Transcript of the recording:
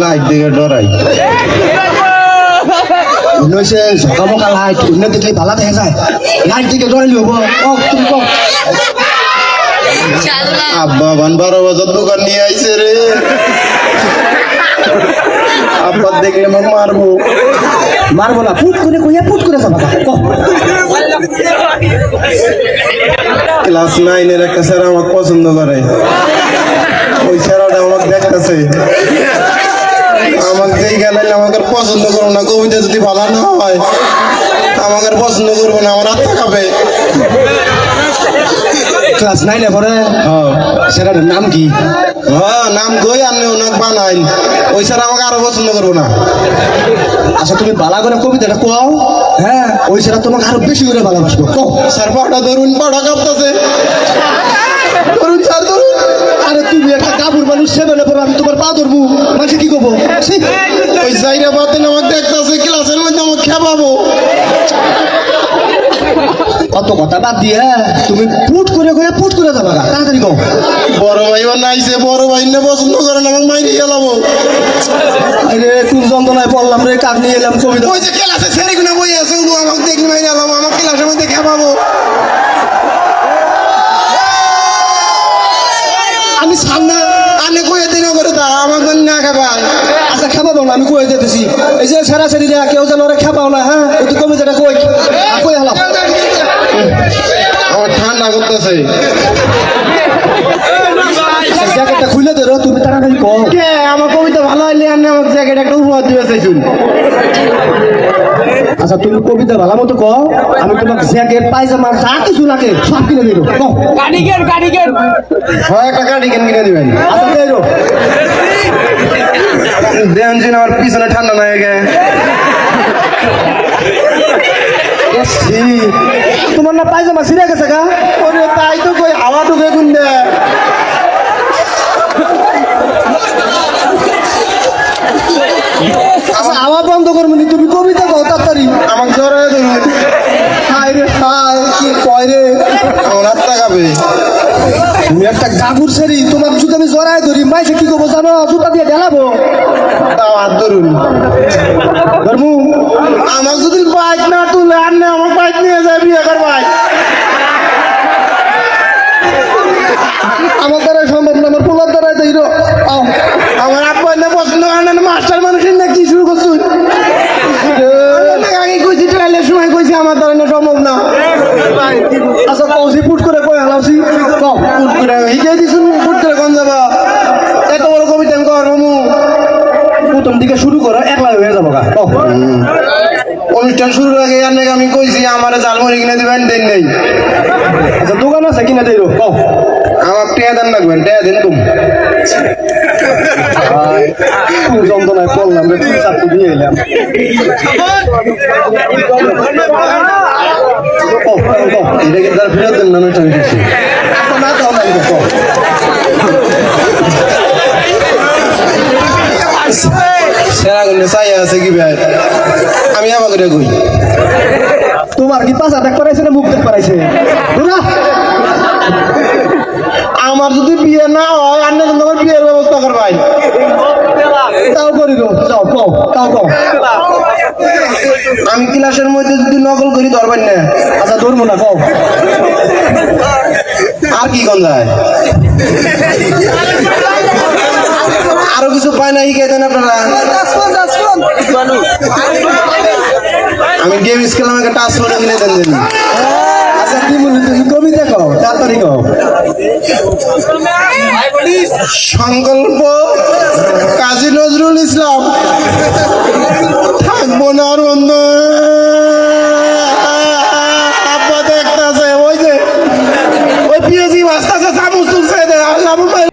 Light দিকে ডরাই। নইছে সকামকা light অন্য দেখলে ভালো দেখা যায়। লাইট দিকে ডরাইলি হব। ও তুমি কও আব্বা, বান বারো বাজার দোকান নিয়ে আইছে রে আব্বা, দেখলে আমাকে মারবো মারবো না পুট করে কইয়া পুট করে যাবা ক্লাস নাইনের একটা স্যার আমাকে পছন্দ করে যেই গেলে আমাকে আর পছন্দ করো না কবিতা যদি ভালো না হয় আমাকে আর পছন্দ করব না আমার আত্মা খাবে। ক্লাস নাইনে পরে? সেটার নাম কি? হ্যাঁ নাম কই আর ওনাকে বানাইন ওই স্যার আমাকে আরও পছন্দ করব না। আচ্ছা তুমি বালা করে কবিতাটা কও। হ্যাঁ। ওই সেটা তোমাকে আরও বেশি করে ভালোবাসবো। কও। স্যার পাটা ধরুন পাটা কাঁপতেছে। ধরুন স্যার ধরুন। আরে তুমি একটা কাপড় মানুষ সেবেলে পরে আমি তোমার পা ধরবো। মাসে কি করব? জায়গা বাতেন আমাকে দেখতেছে ক্লাসের মধ্যে আমাকে খেপাবো। অত কথা বাদ দিয়ে তুমি পুট করে কইয়া পুট করে যাবা তাড়াতাড়ি কও। বড় ভাইও নাইছে বড় ভাই না পছন্দ করেন আমাকে মাইরে গেলাবো আরে কোন যন্ত্রণায় পড়লাম রে কাক নিয়ে এলাম কবিতা ওই যে ক্লাসে ছেড়ে কিনা বই আছে ও আমাকে দেখলে মাইরে গেলাম আমার ক্লাসের মধ্যে খেপাবো। আমি সামনে আনে কয়ে দিন করে তা আমাকে না খেপায়। খেপাবো না আমি কই দিতেছি এই যে সেরা সেরিরা কেউ যেন ওরা খেপাও না হ্যাঁ? একটু কবিতাটা কই। আর কই হলাম আমার ঠান্ডা করতেছে। জ্যাকেটটা খুলে ধরো তুমি তাড়াতাড়ি কও। কে আমার কবিতা ভালো হইলে আনে আমাকে জ্যাকেট একটা উপহার দিবে চাইছুন আচ্ছা তুমি কবিতা ভালো মতো কও। আমি তোমাকে জ্যাকেট পায়জামা যা কিছু লাগে সব কিনে দেবো। কারিগর হয় একটা গাড়ি কেন কিনে দিবেন। আচ্ছা দেরো দেন জিন আমার পিছনে ঠান্ডা না গে তোমার না পায়জামা ছিঁড়ে গেছে গা? ওরে, তাই তো কই, হাওয়া ঢুকে গুন্ডে। আচ্ছা আওয়া বন্ধ করব নি, তুমি কবিতা কও তাড়াতাড়ি। আমাকে জ্বরে ধরুন হায় রে, হায়, কি কয় রে। আমার খাবে। তুমি একটা গাগুর সেরি তোমার যদি আমি জড়াই ধরি মাইসে কি করব জানো? জুতা দিয়ে ঢেলাবো। ধরুন। ধর্মু। আমার যদি বাইক না তুলে আনে আমার বাইক নিয়ে যায়, বিয়ে কর বাইক আমার দ্বারা সম্ভব না, আমার পোলার দ্বারাই তো আমার আব্বা না পছন্দ করে না মাস্টার মানুষের না কি শুরু করছুন আগে কইছি, ট্রাইলের সময় কইছি, আমার দ্বারা না সম্ভব না আচ্ছা কৌশি পুট করে কই হালাউছি কও ফুট করে হিকে দিছুন করে কোন যাবা এত বড় কবিতা আমি কর মু প্রথম দিকে শুরু করো একলা হয়ে যাব গা অনুষ্ঠান শুরুর আগে আনে আমি কইছি আমার জালমুড়ি কিনে দিবেন দেন নেই আচ্ছা দোকান আছে কিনা দেরো কও আমার টিয়া দেন লাগবেন টিয়া দেন তুম যন্ত্রণায় পড়লাম রে এলাম। এটা তার ফেরত দেন না কিছু আচ্ছা, না দাও না এটা কও। আছে কি ভাই? আমি আবার করে কই। তোমার কি পাঁচা দেখ করাইছে না মুখ দেখ করাইছে আমার যদি বিয়ে না হয় আন্না কিন্তু আমার বিয়ের ব্যবস্থা করবাই তাও করি গো যাও কও তাও কও। আমি ক্লাসের মধ্যে যদি নকল করি ধরবেন না। আচ্ছা ধরবো না কও। আর কি কোন যায়? আরও কিছু পায় না শিখাই দেন আপনারা? আমি গেম স্কুল টাচ ফোন দেন আচ্ছা কি বলি তুমি তাড়াতাড়ি কও? সংকল্প, কাজী নজরুল ইসলাম। থাকব না আর বন্ধ। ওই যে, ওই পিএসি বাস্তা চামচ তুলছে আল্লাহ